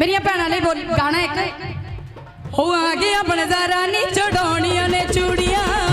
ਮੇਰੀਆਂ ਭੈਣਾਂ ਨੇ ਬੋਲ ਗਾਣਾ ਇੱਕ। ਹੋ ਆ ਗਿਆ ਆਪਣੇ ਜ਼ਰਾ ਨੀ ਚੜਾਉਣੀਆਂ ਨੇ ਚੂੜੀਆਂ।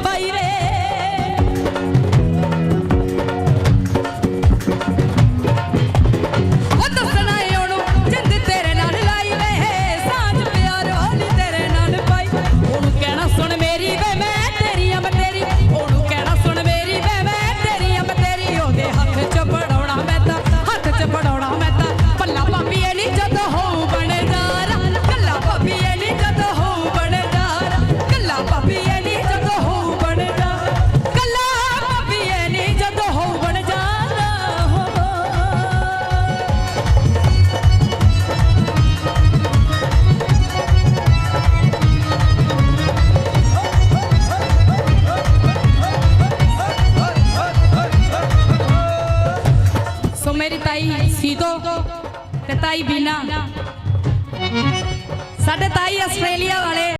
fire ਮੇਰੀ ਤਾਈ ਸੀਤੋ ਤੇ ਤਾਈ ਬੀਨਾ। ਸਾਡੇ ਤਾਈ ਆਸਟ੍ਰੇਲੀਆ ਵਾਲੇ